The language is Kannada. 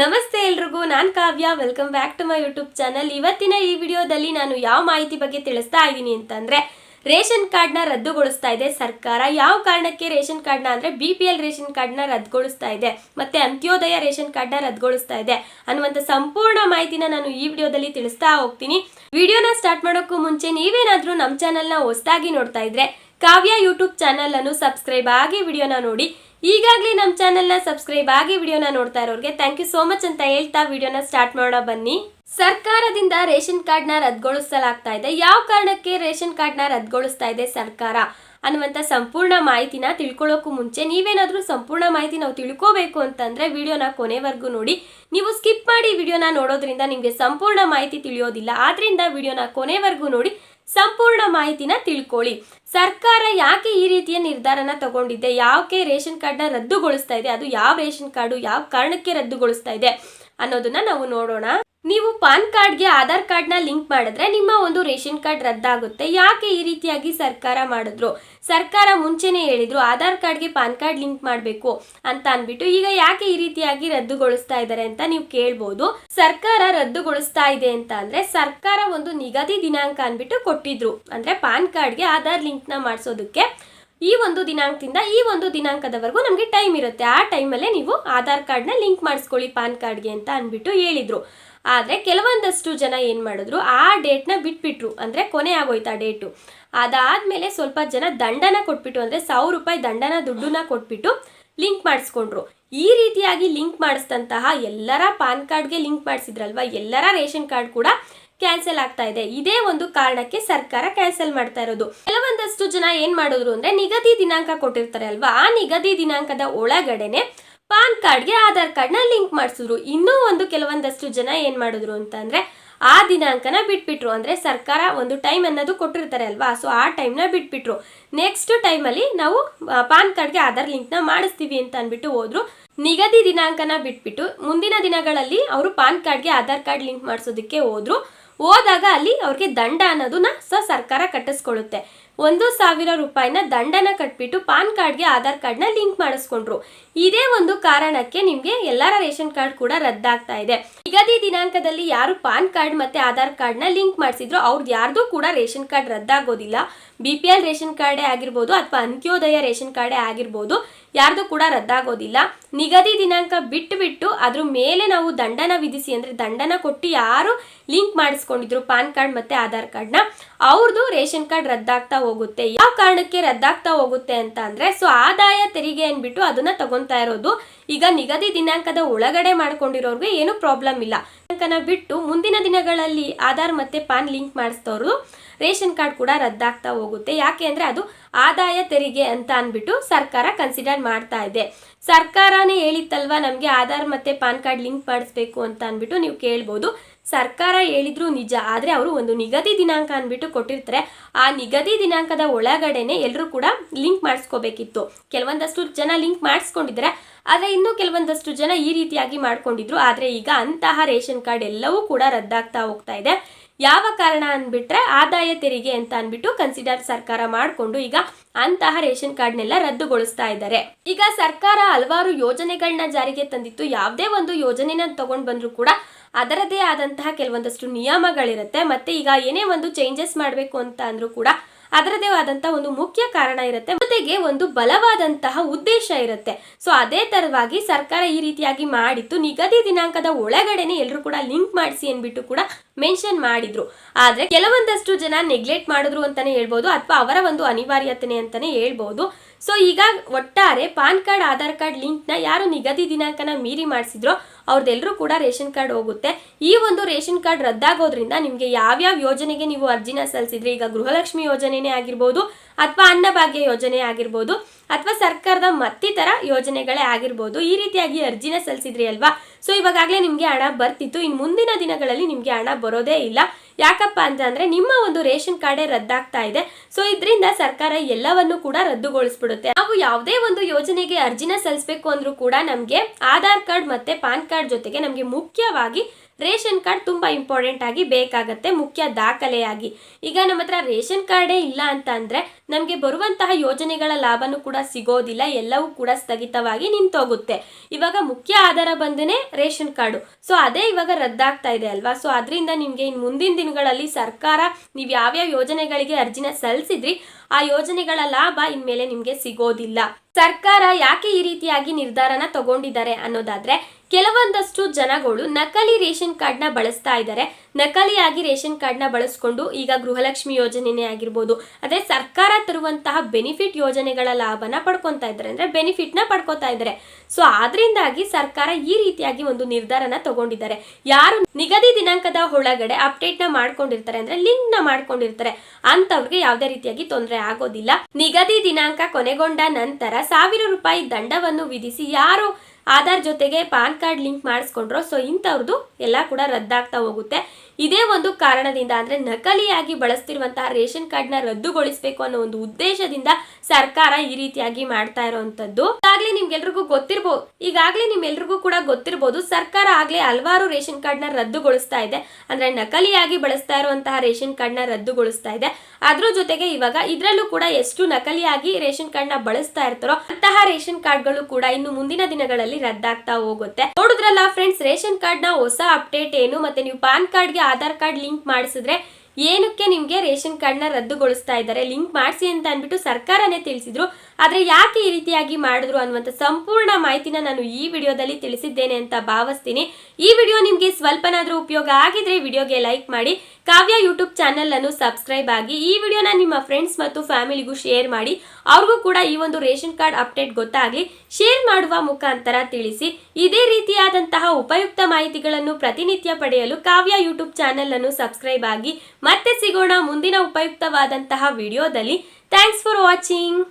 ನಮಸ್ತೆ ಎಲ್ರಿಗೂ, ನಾನು Kavya. Welcome back to my YouTube channel ಇವತ್ತಿನ ಈ ವಿಡಿಯೋದಲ್ಲಿ ನಾನು ಯಾವ ಮಾಹಿತಿ ಬಗ್ಗೆ ತಿಳಿಸ್ತಾ ಇದ್ದೀನಿ ಅಂತಂದ್ರೆ, ರೇಷನ್ ಕಾರ್ಡ್ನ ರದ್ದುಗೊಳಿಸ್ತಾ ಇದೆ ಸರ್ಕಾರ. ಯಾವ ಕಾರಣಕ್ಕೆ ರೇಷನ್ ಕಾರ್ಡ್ನ ಅಂದ್ರೆ ಬಿ ಪಿ ಎಲ್ ರೇಷನ್ ಕಾರ್ಡ್ನ ರದ್ದುಗೊಳಿಸ್ತಾ ಇದೆ, ಮತ್ತೆ ಅಂತ್ಯೋದಯ ರೇಷನ್ ಕಾರ್ಡ್ನ ರದ್ದುಗೊಳಿಸ್ತಾ ಇದೆ ಅನ್ನುವಂಥ ಸಂಪೂರ್ಣ ಮಾಹಿತಿನ ನಾನು ಈ ವಿಡಿಯೋದಲ್ಲಿ ತಿಳಿಸ್ತಾ ಹೋಗ್ತೀನಿ. ವಿಡಿಯೋನ ಸ್ಟಾರ್ಟ್ ಮಾಡೋಕ್ಕೂ ಮುಂಚೆ ನೀವೇನಾದರೂ ನಮ್ಮ ಚಾನಲ್ನ ಹೊಸದಾಗಿ ನೋಡ್ತಾ ಇದ್ರೆ ಕಾವ್ಯ ಯೂಟ್ಯೂಬ್ ಚಾನಲ್ ಅನ್ನು ಸಬ್ಸ್ಕ್ರೈಬ್ ಆಗಿ ವಿಡಿಯೋನ ನೋಡಿ. ಈಗಾಗಲೇ ನಮ್ಮ ಚಾನೆಲ್ನ ಸಬ್ಸ್ಕ್ರೈಬ್ ಆಗಿ ವಿಡಿಯೋನ ನೋಡ್ತಾ ಇರೋರಿಗೆ ಥ್ಯಾಂಕ್ ಯು ಸೋ ಮಚ್ ಅಂತ ಹೇಳ್ತಾ ವಿಡಿಯೋನ ಸ್ಟಾರ್ಟ್ ಮಾಡೋಣ ಬನ್ನಿ. ಸರ್ಕಾರದಿಂದ ರೇಷನ್ ಕಾರ್ಡ್ನ ರದ್ದುಗೊಳಿಸಲಾಗ್ತಾ ಇದೆ. ಯಾವ ಕಾರಣಕ್ಕೆ ರೇಷನ್ ಕಾರ್ಡ್ನ ರದ್ದುಗೊಳಿಸ್ತಾ ಇದೆ ಸರ್ಕಾರ? ಅನ್ನುವಂಥ ಸಂಪೂರ್ಣ ಮಾಹಿತಿನ ತಿಳ್ಕೊಳ್ಳೋಕ್ಕೂ ಮುಂಚೆ ನೀವೇನಾದರೂ ಸಂಪೂರ್ಣ ಮಾಹಿತಿ ನಾವು ತಿಳ್ಕೋಬೇಕು ಅಂತಂದ್ರೆ ವಿಡಿಯೋನ ಕೊನೆವರೆಗೂ ನೋಡಿ. ನೀವು ಸ್ಕಿಪ್ ಮಾಡಿ ವಿಡಿಯೋನ ನೋಡೋದ್ರಿಂದ ನಿಮಗೆ ಸಂಪೂರ್ಣ ಮಾಹಿತಿ ತಿಳಿಯೋದಿಲ್ಲ. ಆದ್ರಿಂದ ವಿಡಿಯೋನ ಕೊನೆವರೆಗೂ ನೋಡಿ. ಸಂಪೂರ್ಣ ಮಾಹಿತಿನ ತಿಳ್ಕೊಳ್ಳಿ. ಸರ್ಕಾರ ಯಾಕೆ ಈ ರೀತಿಯ ನಿರ್ಧಾರನ ತಗೊಂಡಿದೆ? ಯಾಕೆ ರೇಷನ್ ಕಾರ್ಡ್ನ ರದ್ದುಗೊಳಿಸ್ತಾ ಇದೆ? ಅದು ಯಾವ ರೇಷನ್ ಕಾರ್ಡು? ಯಾವ ಕಾರಣಕ್ಕೆ ರದ್ದುಗೊಳಿಸ್ತಾ ಇದೆ ಅನ್ನೋದನ್ನ ನಾವು ನೋಡೋಣ. ನೀವು ಪಾನ್ ಕಾರ್ಡ್ಗೆ ಆಧಾರ್ ಕಾರ್ಡ್ನ ಲಿಂಕ್ ಮಾಡಿದ್ರೆ ನಿಮ್ಮ ಒಂದು ರೇಷನ್ ಕಾರ್ಡ್ ರದ್ದಾಗುತ್ತೆ. ಯಾಕೆ ಈ ರೀತಿಯಾಗಿ ಸರ್ಕಾರ ಮಾಡಿದ್ರು? ಸರ್ಕಾರ ಮುಂಚೆನೇ ಹೇಳಿದ್ರು ಆಧಾರ್ ಕಾರ್ಡ್ಗೆ ಪಾನ್ ಕಾರ್ಡ್ ಲಿಂಕ್ ಮಾಡಬೇಕು ಅಂತ ಅನ್ಬಿಟ್ಟು ಈಗ ಯಾಕೆ ಈ ರೀತಿಯಾಗಿ ರದ್ದುಗೊಳಿಸ್ತಾ ಇದ್ದಾರೆ ಅಂತ ನೀವು ಕೇಳ್ಬೋದು. ಸರ್ಕಾರ ರದ್ದುಗೊಳಿಸ್ತಾ ಇದೆ ಅಂತ ಅಂದ್ರೆ ಸರ್ಕಾರ ಒಂದು ನಿಗದಿ ದಿನಾಂಕ ಅನ್ಬಿಟ್ಟು ಕೊಟ್ಟಿದ್ರು. ಅಂದ್ರೆ ಪಾನ್ ಕಾರ್ಡ್ಗೆ ಆಧಾರ್ ಲಿಂಕ್ನ ಮಾಡಿಸೋದಕ್ಕೆ ಈ ಒಂದು ದಿನಾಂಕದಿಂದ ಈ ಒಂದು ದಿನಾಂಕದವರೆಗೂ ನಮಗೆ ಟೈಮ್ ಇರುತ್ತೆ. ಆ ಟೈಮಲ್ಲೇ ನೀವು ಆಧಾರ್ ಕಾರ್ಡ್ನ ಲಿಂಕ್ ಮಾಡಿಸ್ಕೊಳ್ಳಿ ಪಾನ್ ಕಾರ್ಡ್ಗೆ ಅಂತ ಅಂದ್ಬಿಟ್ಟು ಹೇಳಿದ್ರು. ಆದರೆ ಕೆಲವೊಂದಷ್ಟು ಜನ ಏನು ಮಾಡಿದ್ರು, ಆ ಡೇಟ್ನ ಬಿಟ್ಬಿಟ್ರು. ಅಂದರೆ ಕೊನೆ ಆಗೋಯ್ತು ಆ ಡೇಟು ಅದಾದಮೇಲೆ ಸ್ವಲ್ಪ ಜನ ದಂಡನ ಕೊಟ್ಬಿಟ್ಟು, ಅಂದರೆ ಸಾವಿರ ರೂಪಾಯಿ ದಂಡನ ದುಡ್ಡನ್ನ ಕೊಟ್ಬಿಟ್ಟು ಲಿಂಕ್ ಮಾಡಿಸ್ಕೊಂಡ್ರು. ಈ ರೀತಿಯಾಗಿ ಲಿಂಕ್ ಮಾಡಿಸ್ದಂತಹ ಎಲ್ಲರ ಪಾನ್ ಕಾರ್ಡ್ಗೆ ಲಿಂಕ್ ಮಾಡಿಸಿದ್ರಲ್ವ? ಎಲ್ಲರ ರೇಷನ್ ಕಾರ್ಡ್ ಕೂಡ ಕ್ಯಾನ್ಸಲ್ ಆಗ್ತಾ ಇದೆ. ಇದೇ ಒಂದು ಕಾರಣಕ್ಕೆ ಸರ್ಕಾರ ಕ್ಯಾನ್ಸಲ್ ಮಾಡ್ತಾ ಇರೋದು. ಕೆಲವೊಂದಷ್ಟು ಜನ ಏನ್ ಮಾಡಿದ್ರು ಅಂದ್ರೆ ನಿಗದಿ ದಿನಾಂಕ ಕೊಟ್ಟಿರ್ತಾರೆ ಅಲ್ವಾ? ಆ ನಿಗದಿ ದಿನಾಂಕದ ಒಳಗಡೆನೆ ಪಾನ್ ಕಾರ್ಡ್ಗೆ ಆಧಾರ್ ಕಾರ್ಡ್ನ ಲಿಂಕ್ ಮಾಡಿಸಿದ್ರು. ಇನ್ನೂ ಒಂದು ಕೆಲವೊಂದಷ್ಟು ಜನ ಏನ್ ಮಾಡಿದ್ರು ಅಂತಂದ್ರೆ, ಆ ದಿನಾಂಕನ ಬಿಟ್ಬಿಟ್ರು. ಅಂದ್ರೆ ಸರ್ಕಾರ ಒಂದು ಟೈಮ್ ಅನ್ನೋದು ಕೊಟ್ಟಿರ್ತಾರೆ ಅಲ್ವಾ? ಸೊ, ಆ ಟೈಮ್ನ ಬಿಟ್ಬಿಟ್ರು. ನೆಕ್ಸ್ಟ್ ಟೈಮಲ್ಲಿ ನಾವು ಪಾನ್ ಕಾರ್ಡ್ಗೆ ಆಧಾರ್ ಲಿಂಕ್ನ ಮಾಡಿಸ್ತೀವಿ ಅಂತ ಅಂದ್ಬಿಟ್ಟು ಹೋದ್ರು. ನಿಗದಿ ದಿನಾಂಕನ ಬಿಟ್ಬಿಟ್ಟು ಮುಂದಿನ ದಿನಗಳಲ್ಲಿ ಅವರು ಪಾನ್ ಕಾರ್ಡ್ಗೆ ಆಧಾರ್ ಕಾರ್ಡ್ ಲಿಂಕ್ ಮಾಡಿಸೋದಕ್ಕೆ ಹೋದ್ರು. ಹೋದಾಗ ಅಲ್ಲಿ ಅವ್ರಿಗೆ ದಂಡ ಅನ್ನೋದನ್ನ ಸೊ ಸರ್ಕಾರ ಕಟ್ಟಿಸ್ಕೊಳ್ಳುತ್ತೆ. ಒಂದು ಸಾವಿರ ರೂಪಾಯಿನ ದಂಡನ ಕಟ್ಬಿಟ್ಟು ಪಾನ್ ಕಾರ್ಡ್ಗೆ ಆಧಾರ್ ಕಾರ್ಡ್ನ ಲಿಂಕ್ ಮಾಡಿಸ್ಕೊಂಡ್ರು. ಇದೇ ಒಂದು ಕಾರಣಕ್ಕೆ ನಿಮಗೆ ಎಲ್ಲರ ರೇಷನ್ ಕಾರ್ಡ್ ಕೂಡ ರದ್ದಾಗ್ತಾ ಇದೆ. ನಿಗದಿ ದಿನಾಂಕದಲ್ಲಿ ಯಾರು ಪಾನ್ ಕಾರ್ಡ್ ಮತ್ತೆ ಆಧಾರ್ ಕಾರ್ಡ್ನ ಲಿಂಕ್ ಮಾಡಿಸಿದ್ರು ಅವ್ರದ್ದು ಯಾರ್ದು ಕೂಡ ರೇಷನ್ ಕಾರ್ಡ್ ರದ್ದಾಗೋದಿಲ್ಲ. ಬಿ ಪಿ ಎಲ್ ರೇಷನ್ ಕಾರ್ಡೇ ಆಗಿರ್ಬೋದು ಅಥವಾ ಅಂತ್ಯೋದಯ ರೇಷನ್ ಕಾರ್ಡೇ ಆಗಿರ್ಬೋದು ಯಾರ್ದು ಕೂಡ ರದ್ದಾಗೋದಿಲ್ಲ. ನಿಗದಿ ದಿನಾಂಕ ಬಿಟ್ಟು ಬಿಟ್ಟು ಅದ್ರ ಮೇಲೆ ನಾವು ದಂಡನ ವಿಧಿಸಿ ಅಂದ್ರೆ ದಂಡನ ಕೊಟ್ಟು ಯಾರು ಲಿಂಕ್ ಮಾಡಿಸ್ಕೊಂಡಿದ್ರು ಪಾನ್ ಕಾರ್ಡ್ ಮತ್ತೆ ಆಧಾರ್ ಕಾರ್ಡ್ನ ಅವ್ರದ್ದು ರೇಷನ್ ಕಾರ್ಡ್ ರದ್ದಾಗ್ತಾ ಹೋಗುತ್ತೆ ಯಾವ ಕಾರಣಕ್ಕೆ ರದ್ದಾಗ್ತಾ ಹೋಗುತ್ತೆ ಅಂತ ಅಂದ್ರೆ ಸೊ ಆದಾಯ ತೆರಿಗೆ ಅನ್ಬಿಟ್ಟು ಅದನ್ನ ತಗೊಂತಾ ಇರೋದು ಈಗ ನಿಗದಿ ದಿನಾಂಕದ ಒಳಗಡೆ ಮಾಡ್ಕೊಂಡಿರೋರ್ಗೆ ಏನು ಪ್ರಾಬ್ಲಮ್ ಇಲ್ಲ. ದಿನಾಂಕನ ಬಿಟ್ಟು ಮುಂದಿನ ದಿನಗಳಲ್ಲಿ ಆಧಾರ್ ಮತ್ತೆ ಪಾನ್ ಲಿಂಕ್ ಮಾಡಿಸ್ತವ್ರು ರೇಷನ್ ಕಾರ್ಡ್ ಕೂಡ ರದ್ದಾಗ್ತಾ ಹೋಗುತ್ತೆ. ಯಾಕೆ ಅಂದ್ರೆ ಅದು ಆದಾಯ ತೆರಿಗೆ ಅಂತ ಅನ್ಬಿಟ್ಟು ಸರ್ಕಾರ ಕನ್ಸಿಡರ್ ಮಾಡ್ತಾ ಇದೆ. ಸರ್ಕಾರನೇ ಹೇಳಿತ್ತಲ್ವಾ ನಮಗೆ ಆಧಾರ್ ಮತ್ತೆ ಪಾನ್ ಕಾರ್ಡ್ ಲಿಂಕ್ ಮಾಡಿಸ್ಬೇಕು ಅಂತ ಅನ್ಬಿಟ್ಟು ನೀವು ಕೇಳ್ಬೋದು. ಸರ್ಕಾರ ಹೇಳಿದ್ರು ನಿಜ, ಆದರೆ ಅವರು ಒಂದು ನಿಗದಿ ದಿನಾಂಕ ಅಂದ್ಬಿಟ್ಟು ಕೊಟ್ಟಿರ್ತಾರೆ. ಆ ನಿಗದಿ ದಿನಾಂಕದ ಒಳಗಡೆನೆ ಎಲ್ಲರೂ ಕೂಡ ಲಿಂಕ್ ಮಾಡಿಸ್ಕೋಬೇಕಿತ್ತು. ಕೆಲವೊಂದಷ್ಟು ಜನ ಲಿಂಕ್ ಮಾಡಿಸ್ಕೊಂಡಿದ್ದಾರೆ ಆದರೆ ಇನ್ನೂ ಕೆಲವೊಂದಷ್ಟು ಜನ ಈ ರೀತಿಯಾಗಿ ಮಾಡ್ಕೊಂಡಿದ್ರು. ಆದರೆ ಈಗ ಅಂತಹ ರೇಷನ್ ಕಾರ್ಡ್ ಎಲ್ಲವೂ ಕೂಡ ರದ್ದಾಗ್ತಾ ಹೋಗ್ತಾ ಇದೆ. ಯಾವ ಕಾರಣ ಅಂದ್ಬಿಟ್ರೆ ಆದಾಯ ತೆರಿಗೆ ಅಂತ ಅಂದ್ಬಿಟ್ಟು ಕನ್ಸಿಡರ್ ಸರ್ಕಾರ ಮಾಡಿಕೊಂಡು ಈಗ ಅಂತಹ ರೇಷನ್ ಕಾರ್ಡ್ನೆಲ್ಲ ರದ್ದುಗೊಳಿಸ್ತಾ ಇದ್ದಾರೆ. ಈಗ ಸರ್ಕಾರ ಹಲವಾರು ಯೋಜನೆಗಳನ್ನ ಜಾರಿಗೆ ತಂದಿತ್ತು. ಯಾವುದೇ ಒಂದು ಯೋಜನೆನ ತಗೊಂಡ್ ಬಂದರೂ ಕೂಡ ಅದರದೇ ಆದಂತಹ ಕೆಲವೊಂದಷ್ಟು ನಿಯಮಗಳಿರುತ್ತೆ. ಮತ್ತೆ ಈಗ ಏನೇ ಒಂದು ಚೇಂಜಸ್ ಮಾಡಬೇಕು ಅಂತ ಅಂದ್ರೂ ಕೂಡ ಅದರದೇ ಆದಂತಹ ಒಂದು ಮುಖ್ಯ ಕಾರಣ ಇರುತ್ತೆ. ಜೊತೆಗೆ ಒಂದು ಬಲವಾದಂತಹ ಉದ್ದೇಶ ಇರುತ್ತೆ. ಸೊ ಅದೇ ತರವಾಗಿ ಸರ್ಕಾರ ಈ ರೀತಿಯಾಗಿ ಮಾಡಿತ್ತು. ನಿಗದಿ ದಿನಾಂಕದ ಒಳಗಡೆನೆ ಎಲ್ಲರೂ ಕೂಡ ಲಿಂಕ್ ಮಾಡಿಸಿ ಅನ್ಬಿಟ್ಟು ಕೂಡ ಮೆನ್ಷನ್ ಮಾಡಿದ್ರು. ಆದ್ರೆ ಕೆಲವೊಂದಷ್ಟು ಜನ ನೆಗ್ಲೆಕ್ಟ್ ಮಾಡಿದ್ರು ಅಂತಾನೆ ಹೇಳ್ಬೋದು ಅಥವಾ ಅವರ ಒಂದು ಅನಿವಾರ್ಯತೆ ಅಂತಾನೆ ಹೇಳ್ಬೋದು. ಸೊ ಈಗ ಒಟ್ಟಾರೆ ಪಾನ್ ಕಾರ್ಡ್, ಆಧಾರ್ ಕಾರ್ಡ್ ಲಿಂಕ್ನ ಯಾರು ನಿಗದಿ ದಿನಾಂಕನ ಮೀರಿ ಮಾಡಿಸಿದ್ರೋ ಅವ್ರದ್ದೆಲ್ಲರೂ ಕೂಡ ರೇಷನ್ ಕಾರ್ಡ್ ಹೋಗುತ್ತೆ. ಈ ಒಂದು ರೇಷನ್ ಕಾರ್ಡ್ ರದ್ದಾಗೋದ್ರಿಂದ ನಿಮಗೆ ಯಾವ್ಯಾವ ಯೋಜನೆಗೆ ನೀವು ಅರ್ಜಿನ ಸಲ್ಲಿಸಿದ್ರಿ? ಈಗ ಗೃಹಲಕ್ಷ್ಮಿ ಯೋಜನೆನೇ ಆಗಿರ್ಬೋದು, ಅಥವಾ ಅನ್ನಭಾಗ್ಯ ಯೋಜನೆ ಆಗಿರ್ಬೋದು, ಅಥವಾ ಸರ್ಕಾರದ ಮತ್ತಿತರ ಯೋಜನೆಗಳೇ ಆಗಿರ್ಬೋದು, ಈ ರೀತಿಯಾಗಿ ಅರ್ಜಿನ ಸಲ್ಲಿಸಿದ್ರಿ ಅಲ್ವಾ? ಸೊ ಇವಾಗಲೇ ನಿಮಗೆ ಹಣ ಬರ್ತಿತ್ತು. ಇನ್ನು ಮುಂದಿನ ದಿನಗಳಲ್ಲಿ ನಿಮಗೆ ಹಣ ಬರೋದೇ ಇಲ್ಲ. ಯಾಕಪ್ಪ ಅಂತಂದ್ರೆ ನಿಮ್ಮ ಒಂದು ರೇಷನ್ ಕಾರ್ಡೇ ರದ್ದಾಗ್ತಾ ಇದೆ. ಸೊ ಇದರಿಂದ ಸರ್ಕಾರ ಎಲ್ಲವನ್ನು ಕೂಡ ರದ್ದುಗೊಳಿಸ್ಬಿಡುತ್ತೆ. ನಾವು ಯಾವುದೇ ಒಂದು ಯೋಜನೆಗೆ ಅರ್ಜಿನ ಸಲ್ಲಿಸಬೇಕು ಅಂದ್ರೂ ಕೂಡ ನಮಗೆ ಆಧಾರ್ ಕಾರ್ಡ್ ಮತ್ತೆ ಪಾನ್ ಕಾರ್ಡ್ ಜೊತೆಗೆ ನಮಗೆ ಮುಖ್ಯವಾಗಿ ರೇಷನ್ ಕಾರ್ಡ್ ತುಂಬ ಇಂಪಾರ್ಟೆಂಟ್ ಆಗಿ ಬೇಕಾಗತ್ತೆ ಮುಖ್ಯ ದಾಖಲೆಯಾಗಿ. ಈಗ ನಮ್ಮ ಹತ್ರ ರೇಷನ್ ಕಾರ್ಡೇ ಇಲ್ಲ ಅಂತ ಅಂದ್ರೆ ನಮಗೆ ಬರುವಂತಹ ಯೋಜನೆಗಳ ಲಾಭನೂ ಕೂಡ ಸಿಗೋದಿಲ್ಲ, ಎಲ್ಲವೂ ಕೂಡ ಸ್ಥಗಿತವಾಗಿ ನಿಂತೋಗುತ್ತೆ. ಇವಾಗ ಮುಖ್ಯ ಆಧಾರ ಬಂದೇನೆ ರೇಷನ್ ಕಾರ್ಡು. ಸೊ ಅದೇ ಇವಾಗ ರದ್ದಾಗ್ತಾ ಇದೆ ಅಲ್ವಾ? ಸೊ ಅದರಿಂದ ನಿಮಗೆ ಇನ್ನು ಮುಂದಿನ ದಿನಗಳಲ್ಲಿ ಸರ್ಕಾರ ನೀವು ಯಾವ್ಯಾವ ಯೋಜನೆಗಳಿಗೆ ಅರ್ಜಿನ ಸಲ್ಲಿಸಿದ್ರಿ, ಆ ಯೋಜನೆಗಳ ಲಾಭ ಇನ್ಮೇಲೆ ನಿಮಗೆ ಸಿಗೋದಿಲ್ಲ. ಸರ್ಕಾರ ಯಾಕೆ ಈ ರೀತಿಯಾಗಿ ನಿರ್ಧಾರನ ತಗೊಂಡಿದ್ದಾರೆ ಅನ್ನೋದಾದ್ರೆ ಕೆಲವೊಂದಷ್ಟು ಜನಗಳು ನಕಲಿ ರೇಷನ್ ಕಾರ್ಡ್ನ ಬಳಸ್ತಾ ಇದ್ದಾರೆ. ನಕಲಿಯಾಗಿ ರೇಷನ್ ಕಾರ್ಡ್ನ ಬಳಸ್ಕೊಂಡು ಈಗ ಗೃಹಲಕ್ಷ್ಮಿ ಯೋಜನೆನೇ ಆಗಿರ್ಬೋದು, ಅದೇ ಸರ್ಕಾರ ತರುವಂತಹ ಬೆನಿಫಿಟ್ ಯೋಜನೆಗಳ ಲಾಭನ ಪಡ್ಕೊತಾ ಇದ್ದಾರೆ. ಅಂದ್ರೆ ಬೆನಿಫಿಟ್ನ ಪಡ್ಕೊತಾ ಇದ್ದಾರೆ. ಸೊ ಆದ್ರಿಂದಾಗಿ ಸರ್ಕಾರ ಈ ರೀತಿಯಾಗಿ ಒಂದು ನಿರ್ಧಾರನ ತಗೊಂಡಿದ್ದಾರೆ. ಯಾರು ನಿಗದಿ ದಿನಾಂಕದ ಒಳಗಡೆ ಅಪ್ಡೇಟ್ನ ಮಾಡ್ಕೊಂಡಿರ್ತಾರೆ ಅಂದ್ರೆ ಲಿಂಕ್ನ ಮಾಡ್ಕೊಂಡಿರ್ತಾರೆ ಅಂತವ್ರಿಗೆ ಯಾವುದೇ ರೀತಿಯಾಗಿ ತೊಂದರೆ ಆಗೋದಿಲ್ಲ. ನಿಗದಿ ದಿನಾಂಕ ಕೊನೆಗೊಂಡ ನಂತರ ಸಾವಿರ ರೂಪಾಯಿ ದಂಡವನ್ನು ವಿಧಿಸಿ ಯಾರು ಆಧಾರ್ ಜೊತೆಗೆ ಪಾನ್ ಕಾರ್ಡ್ ಲಿಂಕ್ ಮಾಡಿಸ್ಕೊಂಡ್ರು. ಸೊ ಇಂಥವ್ರದ್ದು ಎಲ್ಲ ಕೂಡ ರದ್ದಾಗ್ತಾ ಹೋಗುತ್ತೆ. ಇದೇ ಒಂದು ಕಾರಣದಿಂದ ಅಂದ್ರೆ ನಕಲಿಯಾಗಿ ಬಳಸ್ತಿರುವಂತಹ ರೇಷನ್ ಕಾರ್ಡ್ನ ರದ್ದುಗೊಳಿಸಬೇಕು ಅನ್ನೋ ಒಂದು ಉದ್ದೇಶದಿಂದ ಸರ್ಕಾರ ಈ ರೀತಿಯಾಗಿ ಮಾಡ್ತಾ ಇರುವಂತದ್ದು ಈಗಾಗಲೇ ನಿಮ್ಗೆಲ್ರಿಗೂ ಗೊತ್ತಿರ್ಬೋದು, ಈಗಾಗ್ಲೇ ನಿಮ್ಮೆಲ್ರಿಗೂ ಕೂಡ ಗೊತ್ತಿರಬಹುದು ಸರ್ಕಾರ ಆಗ್ಲೇ ಹಲವಾರು ರೇಷನ್ ಕಾರ್ಡ್ನ ರದ್ದುಗೊಳಿಸ್ತಾ ಇದೆ. ಅಂದ್ರೆ ನಕಲಿಯಾಗಿ ಬಳಸ್ತಾ ಇರುವಂತಹ ರೇಷನ್ ಕಾರ್ಡ್ನ ರದ್ದುಗೊಳಿಸ್ತಾ ಇದೆ. ಅದ್ರ ಜೊತೆಗೆ ಇವಾಗ ಇದ್ರಲ್ಲೂ ಕೂಡ ಎಷ್ಟು ನಕಲಿಯಾಗಿ ರೇಷನ್ ಕಾರ್ಡ್ನ ಬಳಸ್ತಾ ಇರ್ತಾರೋ ಅಂತಹ ರೇಷನ್ ಕಾರ್ಡ್ಗಳು ಕೂಡ ಇನ್ನು ಮುಂದಿನ ದಿನಗಳಲ್ಲಿ ರದ್ದಾಗ್ತಾ ಹೋಗುತ್ತೆ. ನೋಡಿದ್ರಲ್ಲ ಫ್ರೆಂಡ್ಸ್, ರೇಷನ್ ಕಾರ್ಡ್ನ ಹೊಸ ಅಪ್ಡೇಟ್ ಏನು? ಮತ್ತೆ ನೀವು ಪಾನ್ ಕಾರ್ಡ್ಗೆ ಆಧಾರ್ ಕಾರ್ಡ್ ಲಿಂಕ್ ಮಾಡಿಸಿದ್ರೆ ಏನಕ್ಕೆ ನಿಮಗೆ ರೇಷನ್ ಕಾರ್ಡ್ನ ರದ್ದುಗೊಳಿಸ್ತಾ ಇದ್ದಾರೆ? ಲಿಂಕ್ ಮಾಡಿಸಿ ಅಂತ ಅಂದ್ಬಿಟ್ಟು ಸರ್ಕಾರನೇ ತಿಳಿಸಿದ್ರು. ಆದರೆ ಯಾಕೆ ಈ ರೀತಿಯಾಗಿ ಮಾಡಿದ್ರು ಅನ್ನುವಂಥ ಸಂಪೂರ್ಣ ಮಾಹಿತಿನ ನಾನು ಈ ವಿಡಿಯೋದಲ್ಲಿ ತಿಳಿಸಿದ್ದೇನೆ ಅಂತ ಭಾವಿಸ್ತೀನಿ. ಈ ವಿಡಿಯೋ ನಿಮಗೆ ಸ್ವಲ್ಪನಾದರೂ ಉಪಯೋಗ ಆಗಿದ್ರೆ ವಿಡಿಯೋಗೆ ಲೈಕ್ ಮಾಡಿ, ಕಾವ್ಯ ಯೂಟ್ಯೂಬ್ ಚಾನೆಲ್ ಅನ್ನು ಸಬ್ಸ್ಕ್ರೈಬ್ ಆಗಿ ಈ ವಿಡಿಯೋನ ನಿಮ್ಮ ಫ್ರೆಂಡ್ಸ್ ಮತ್ತು ಫ್ಯಾಮಿಲಿಗೂ ಶೇರ್ ಮಾಡಿ. ಅವ್ರಿಗೂ ಕೂಡ ಈ ಒಂದು ರೇಷನ್ ಕಾರ್ಡ್ ಅಪ್ಡೇಟ್ ಗೊತ್ತಾಗಲಿ, ಶೇರ್ ಮಾಡುವ ಮುಖಾಂತರ ತಿಳಿಸಿ. ಇದೇ ರೀತಿಯಾದಂತಹ ಉಪಯುಕ್ತ ಮಾಹಿತಿಗಳನ್ನು ಪ್ರತಿನಿತ್ಯ ಪಡೆಯಲು ಕಾವ್ಯ ಯೂಟ್ಯೂಬ್ ಚಾನೆಲ್ ಅನ್ನು ಸಬ್ಸ್ಕ್ರೈಬ್ ಆಗಿ ಮತ್ತೆ ಸಿಗೋಣ ಮುಂದಿನ ಉಪಯುಕ್ತವಾದಂತಹ ವಿಡಿಯೋದಲ್ಲಿ. Thanks for watching